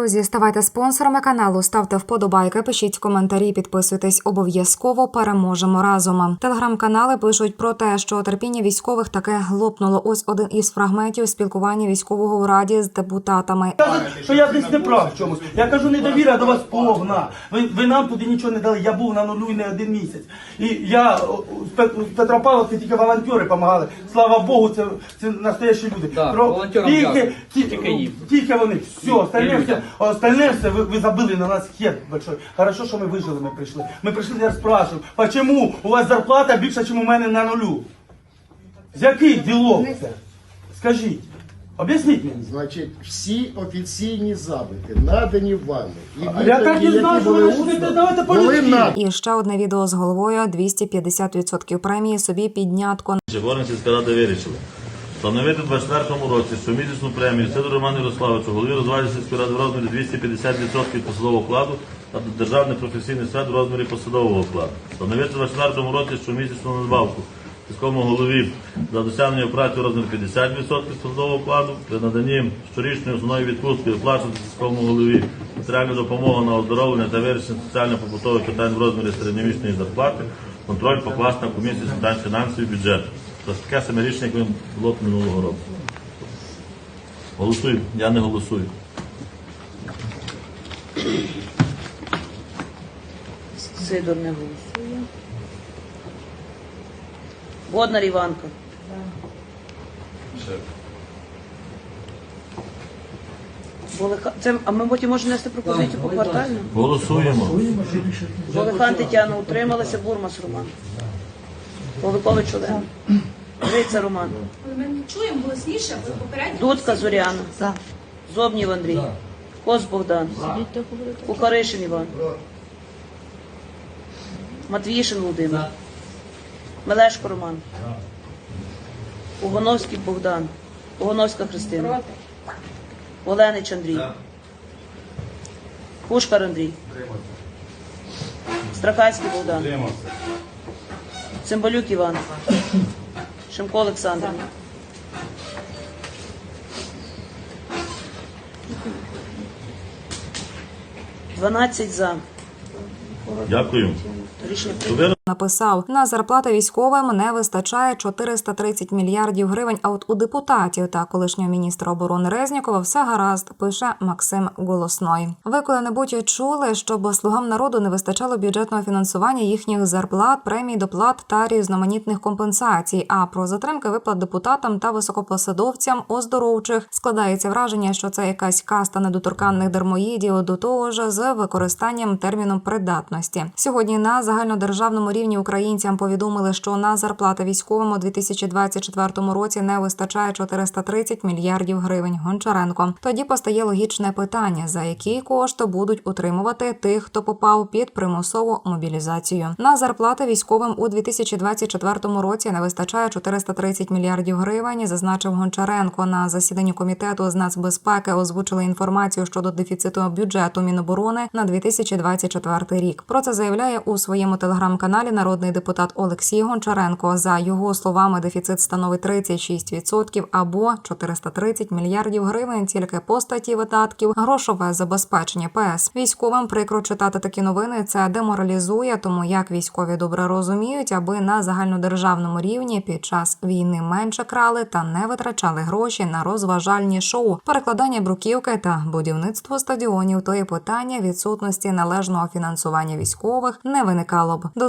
Друзі, ставайте спонсорами каналу, ставте вподобайки, пишіть коментарі, підписуйтесь. Обов'язково переможемо разом. Телеграм-канали пишуть про те, що терпіння військових таке глопнуло. Ось один із фрагментів спілкування військового у раді з депутатами. Кажуть, що я десь не прав в чомусь. Я кажу, недовіра до вас повна. Ви, ви нам туди нічого не дали. Я був на нулю і не один місяць. І я з Петропавловки тільки волонтери допомагали. Слава Богу, це, це настоящі люди. Так, Про- волонтерам тільки, дякую. ті- Тільки тільки вони. Все, остальне. Все, остальне все ви, ви забили на нас хер большой. Хорошо, що ми вижили, ми прийшли. Ми прийшли, я спрашиваю, почему у вас зарплата більша, ніж у мене на нулю? З яких ділов це? Скажіть. Об'ясніть мені. Значить, всі офіційні запити надані вами. І А я так і знав, що ви будете давати по-людськи. І ще одне відео з головою 250% премії собі піднятко сільська рада вирішила встановити у 24 році щомісячну премію Сидору Роману Ярославовичу, голові розваді сільської ради в розмірі 250% посадового окладу та державний професійний свят в розмірі посадового окладу. Встановити у 24 році щомісячну надбавку сільському голові за досягнення праці в розмірі 50% посадового окладу, при наданні щорічної основної відпустки оплачувати сільському голові матеріальну допомогу на оздоровлення та вирішення соціально-побутових питань в розмірі середньомісячної зарплати, контроль покласти на комісію з питань фінансів і бюджету. Це таке саме рішення, як було минулого року. Голосуй, я не голосую. Сидор не голосує. Боднар Іванка. Це, а ми потім можемо нести пропозицію по квартально? Голосуємо. Болехан Тетяна утрималася, Бурмас Роман. Поликович Олег. Гриця Роман. Ми не чуємо голосніше, бо попередньо. Дудка Зоряна. Зобнів Андрій. Коз Богдан. Кухаришин Іван. Матвіїшин Володимир. Мелешко Роман. Угоновський Богдан. Угоновська Христина. Оленич Андрій. Пушкар Андрій. Страхацький Богдан. Цимбалюк Іван. Шимко Олександр. Дванадцять за. Дякую. Рішення прийнято. Написав на зарплати військовим не вистачає 430 мільярдів гривень. А от у депутатів та колишнього міністра оборони Резнікова все гаразд. Пише Максим Голосной. Ви коли-небудь чули, щоб слугам народу не вистачало бюджетного фінансування їхніх зарплат, премій, доплат та різноманітних компенсацій. А про затримки виплат депутатам та високопосадовцям оздоровчих складається враження, що це якась каста недоторканних дармоїдів до того ж з використанням терміну придатності. Сьогодні на загальнодержавному рівні українцям повідомили, що на зарплати військовим у 2024 році не вистачає 430 мільярдів гривень. Гончаренко. Тоді постає логічне питання: за які кошти будуть утримувати тих, хто попав під примусову мобілізацію. На зарплати військовим у 2024 році не вистачає 430 мільярдів гривень. Зазначив Гончаренко на засіданні комітету з нацбезпеки. Озвучили інформацію щодо дефіциту бюджету Міноборони на 2024 рік. Про це заявляє у своєму телеграм-каналі народний депутат Олексій Гончаренко. За його словами, дефіцит становить 36% або 430 мільярдів гривень тільки по статті видатків, грошове забезпечення ПС. Військовим прикро читати такі новини. Це деморалізує, тому як військові добре розуміють, аби на загальнодержавному рівні під час війни менше крали та не витрачали гроші на розважальні шоу, перекладання бруківки та будівництво стадіонів. То і питання відсутності належного фінансування військових не виникало б. До